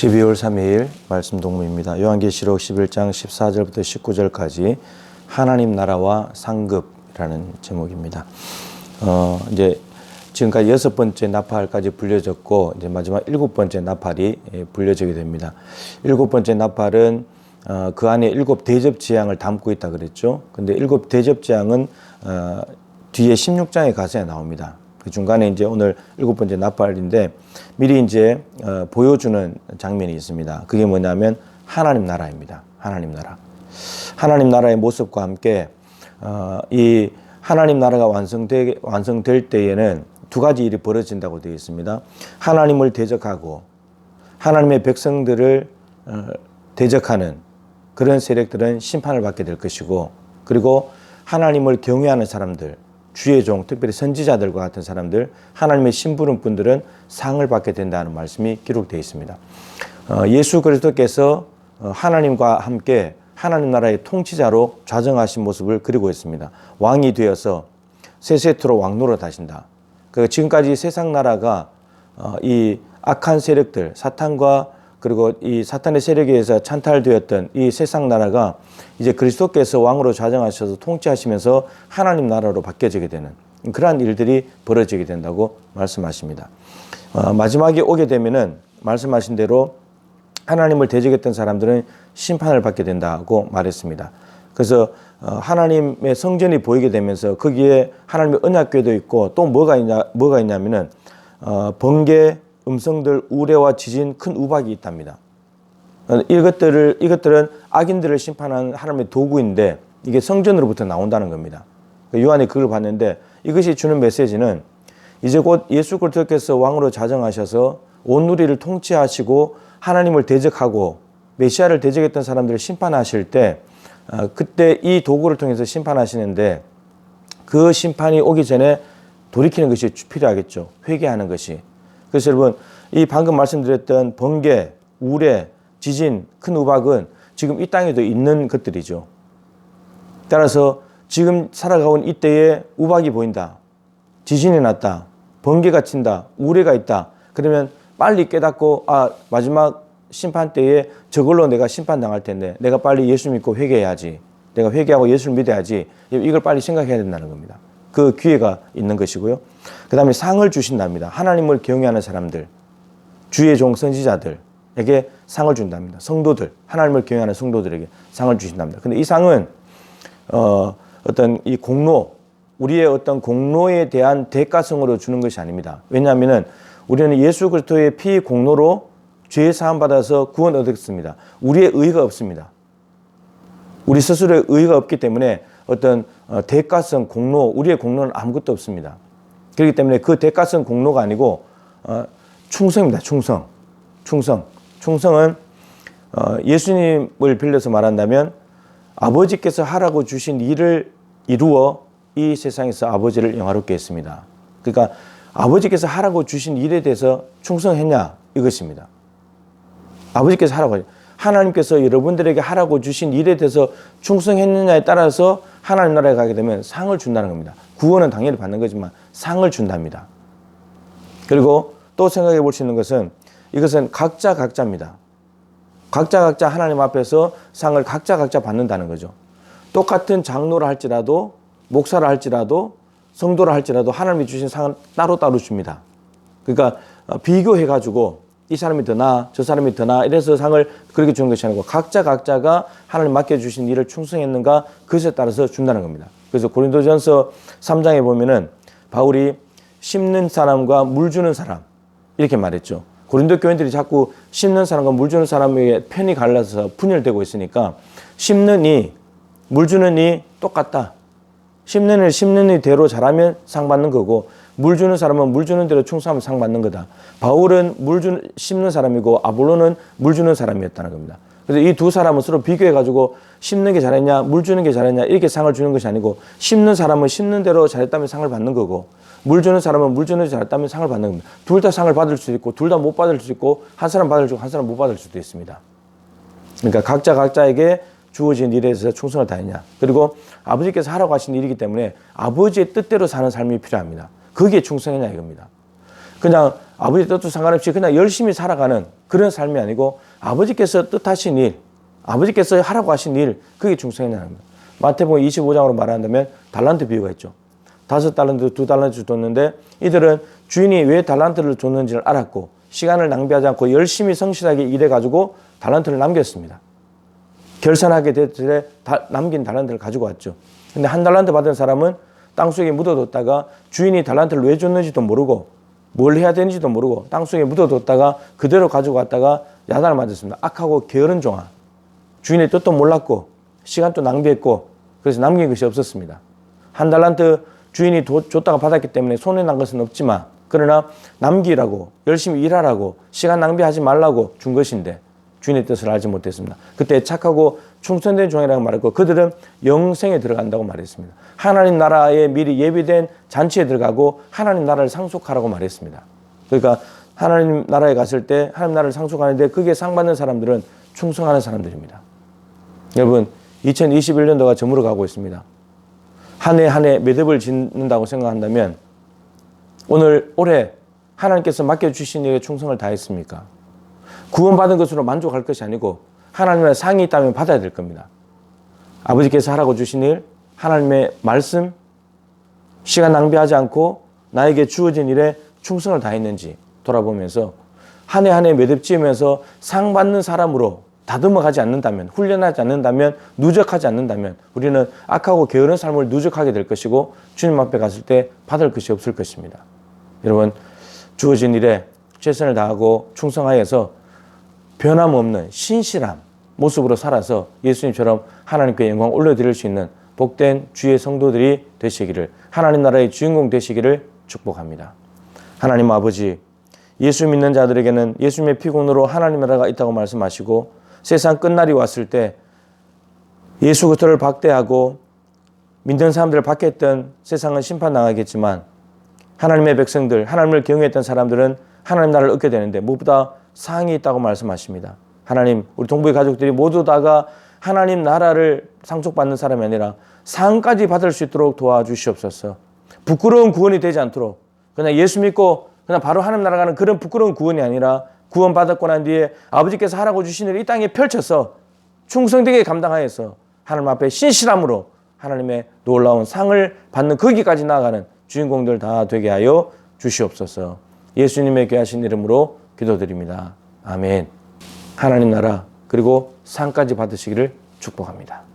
12월 3일 말씀 동무입니다. 요한계시록 11장 14절부터 19절까지 하나님 나라와 상급이라는 제목입니다. 어, 이제 지금까지 여섯 번째 나팔까지 불려졌고 이제 마지막 일곱 번째 나팔이 예, 불려지게 됩니다. 일곱 번째 나팔은 어, 그 안에 일곱 대접 재앙을 담고 있다 그랬죠. 근데 일곱 대접 재앙은 어, 뒤에 16장의 가사에 나옵니다. 그 중간에 이제 오늘 일곱 번째 나팔인데 미리 이제 어, 보여주는 장면이 있습니다. 그게 뭐냐면 하나님 나라입니다. 하나님 나라. 하나님 나라의 모습과 함께 어, 이 하나님 나라가 완성되, 완성될 때에는 두 가지 일이 벌어진다고 되어 있습니다. 하나님을 대적하고 하나님의 백성들을 어, 대적하는 그런 세력들은 심판을 받게 될 것이고 그리고 하나님을 경외하는 사람들 주의 종, 특별히 선지자들과 같은 사람들, 하나님의 심부름 분들은 상을 받게 된다는 말씀이 기록되어 있습니다. 어, 예수 그리스도께서 어, 하나님과 함께 하나님 나라의 통치자로 좌정하신 모습을 그리고 있습니다. 왕이 되어서 세세토로 왕노로 다신다. 그 지금까지 세상 나라가 어, 이 악한 세력들, 사탄과 그리고 이 사탄의 세력에 의해서 찬탈되었던 이 세상 나라가 이제 그리스도께서 왕으로 좌정하셔서 통치하시면서 하나님 나라로 바뀌어지게 되는 그러한 일들이 벌어지게 된다고 말씀하십니다. 어, 마지막에 오게 되면은 말씀하신 대로 하나님을 대적했던 사람들은 심판을 받게 된다고 말했습니다. 그래서 어, 하나님의 성전이 보이게 되면서 거기에 하나님의 언약궤도 있고 또 뭐가 있냐 뭐가 있냐면은 어, 번개 음성들, 우레와 지진, 큰 우박이 있답니다. 이것들을 이것들은 악인들을 심판하는 하나님의 도구인데 이게 성전으로부터 나온다는 겁니다. 요한이 그걸 봤는데 이것이 주는 메시지는 이제 곧 예수 그리스도께서 왕으로 자정하셔서 온 누리를 통치하시고 하나님을 대적하고 메시아를 대적했던 사람들을 심판하실 때 어, 그때 이 도구를 통해서 심판하시는데 그 심판이 오기 전에 돌이키는 것이 필요하겠죠. 회개하는 것이. 그래서 여러분 이 방금 말씀드렸던 번개, 우레, 지진, 큰 우박은 지금 이 땅에도 있는 것들이죠. 따라서 지금 살아가고 있는 이때에 우박이 보인다. 지진이 났다. 번개가 친다. 우레가 있다. 그러면 빨리 깨닫고 아 마지막 심판 때에 저걸로 내가 심판 당할 텐데 내가 빨리 예수 믿고 회개해야지. 내가 회개하고 예수를 믿어야지. 이걸 빨리 생각해야 된다는 겁니다. 그 기회가 있는 것이고요. 그 다음에 상을 주신답니다. 하나님을 경외하는 사람들, 주의 종 선지자들에게 상을 준답니다. 성도들, 하나님을 경외하는 성도들에게 상을 주신답니다. 근데 이 상은, 어, 어떤 이 공로, 우리의 어떤 공로에 대한 대가성으로 주는 것이 아닙니다. 왜냐하면은 우리는 예수 그리스도의 피 공로로 죄 사함 받아서 구원 얻었습니다. 우리의 의가 없습니다. 우리 스스로의 의가 없기 때문에 어떤 어, 대가성 공로, 우리의 공로는 아무것도 없습니다. 그렇기 때문에 그 대가성 공로가 아니고 어, 충성입니다. 충성, 충성, 충성은 어, 예수님을 빌려서 말한다면 아버지께서 하라고 주신 일을 이루어 이 세상에서 아버지를 영화롭게 했습니다. 그러니까 아버지께서 하라고 주신 일에 대해서 충성했냐 이것입니다. 아버지께서 하라고 하나님께서 여러분들에게 하라고 주신 일에 대해서 충성했느냐에 따라서 하나님 나라에 가게 되면 상을 준다는 겁니다. 구원은 당연히 받는 거지만 상을 준답니다. 그리고 또 생각해 볼 수 있는 것은 이것은 각자 각자입니다. 각자 각자 하나님 앞에서 상을 각자 각자 받는다는 거죠. 똑같은 장로를 할지라도 목사를 할지라도 성도를 할지라도 하나님이 주신 상은 따로따로 줍니다. 그러니까 비교해 가지고 이 사람이 더 나아, 저 사람이 더 나아, 이래서 상을 그렇게 주는 것이 아니고 각자 각자가 하나님 맡겨주신 일을 충성했는가 그것에 따라서 준다는 겁니다. 그래서 고린도전서 3장에 보면은 바울이 심는 사람과 물 주는 사람 이렇게 말했죠. 고린도 교인들이 자꾸 심는 사람과 물 주는 사람에게 편이 갈라서 분열되고 있으니까 심는 이, 물 주는 이 똑같다. 심는 일, 심는 이대로 잘하면 상 받는 거고 물 주는 사람은 물 주는 대로 충성하면 상 받는 거다. 바울은 물 주, 심는 사람이고 아볼로는 물 주는 사람이었다는 겁니다. 그래서 이 두 사람은 서로 비교해 가지고 심는 게 잘했냐, 물 주는 게 잘했냐 이렇게 상을 주는 것이 아니고 심는 사람은 심는 대로 잘했다면 상을 받는 거고 물 주는 사람은 물 주는 대로 잘했다면 상을 받는 겁니다. 둘 다 상을 받을 수 있고 둘 다 못 받을 수 있고 한 사람 받을 수 있고 한 사람 못 받을 수도 있습니다. 그러니까 각자 각자에게 주어진 일에 대해서 충성을 다했냐. 그리고 아버지께서 하라고 하신 일이기 때문에 아버지의 뜻대로 사는 삶이 필요합니다. 거기에 충성했냐 이겁니다. 그냥 아버지 뜻도 상관없이 그냥 열심히 살아가는 그런 삶이 아니고 아버지께서 뜻하신 일, 아버지께서 하라고 하신 일, 그게 충성이라는 겁니다. 마태복음 25장으로 말한다면 달란트 비유가 있죠. 다섯 달란트, 두 달란트 줬는데 이들은 주인이 왜 달란트를 줬는지를 알았고 시간을 낭비하지 않고 열심히 성실하게 일해가지고 달란트를 남겼습니다. 결산하게 됐을 때 남긴 달란트를 가지고 왔죠. 근데 한 달란트 받은 사람은 땅속에 묻어뒀다가 주인이 달란트를 왜 줬는지도 모르고 뭘 해야 되는지도 모르고 땅속에 묻어뒀다가 그대로 가지고 왔다가 야단을 맞았습니다. 악하고 게으른 종아. 주인의 뜻도 몰랐고 시간도 낭비했고 그래서 남긴 것이 없었습니다. 한 달란트 주인이 도, 줬다가 받았기 때문에 손해 난 것은 없지만 그러나 남기라고 열심히 일하라고 시간 낭비하지 말라고 준 것인데 주인의 뜻을 알지 못했습니다. 그때 착하고 충성된 종이라고 말했고 그들은 영생에 들어간다고 말했습니다. 하나님 나라에 미리 예비된 잔치에 들어가고 하나님 나라를 상속하라고 말했습니다. 그러니까 하나님 나라에 갔을 때 하나님 나라를 상속하는데 그게 상 받는 사람들은 충성하는 사람들입니다. 여러분 2021년도가 저물어 가고 있습니다. 한 해 한 해 매듭을 짓는다고 생각한다면 오늘 올해 하나님께서 맡겨주신 일에 충성을 다했습니까? 구원받은 것으로 만족할 것이 아니고 하나님의 상이 있다면 받아야 될 겁니다. 아버지께서 하라고 주신 일, 하나님의 말씀, 시간 낭비하지 않고 나에게 주어진 일에 충성을 다했는지 돌아보면서 한 해 한 해 매듭 지으면서 상 받는 사람으로 다듬어 가지 않는다면, 훈련하지 않는다면, 누적하지 않는다면 우리는 악하고 게으른 삶을 누적하게 될 것이고 주님 앞에 갔을 때 받을 것이 없을 것입니다. 여러분, 주어진 일에 최선을 다하고 충성하여서 변함없는 신실한 모습으로 살아서 예수님처럼 하나님께 영광 올려드릴 수 있는 복된 주의 성도들이 되시기를 하나님 나라의 주인공 되시기를 축복합니다. 하나님 아버지 예수 믿는 자들에게는 예수님의 피곤으로 하나님 나라가 있다고 말씀하시고 세상 끝날이 왔을 때 예수 그리스도를 박대하고 믿는 사람들을 박했던 세상은 심판당하겠지만 하나님의 백성들 하나님을 경외했던 사람들은 하나님 나라를 얻게 되는데 무엇보다 상이 있다고 말씀하십니다. 하나님, 우리 동부의 가족들이 모두 다가 하나님 나라를 상속받는 사람이 아니라 상까지 받을 수 있도록 도와주시옵소서. 부끄러운 구원이 되지 않도록 그냥 예수 믿고 그냥 바로 하나님 나라 가는 그런 부끄러운 구원이 아니라 구원 받았고 난 뒤에 아버지께서 하라고 주신 일을 이 땅에 펼쳐서 충성되게 감당하여서 하나님 앞에 신실함으로 하나님의 놀라운 상을 받는 거기까지 나아가는 주인공들 다 되게 하여 주시옵소서. 예수님의 귀하신 이름으로 기도드립니다. 아멘. 하나님 나라 그리고 상까지 받으시기를 축복합니다.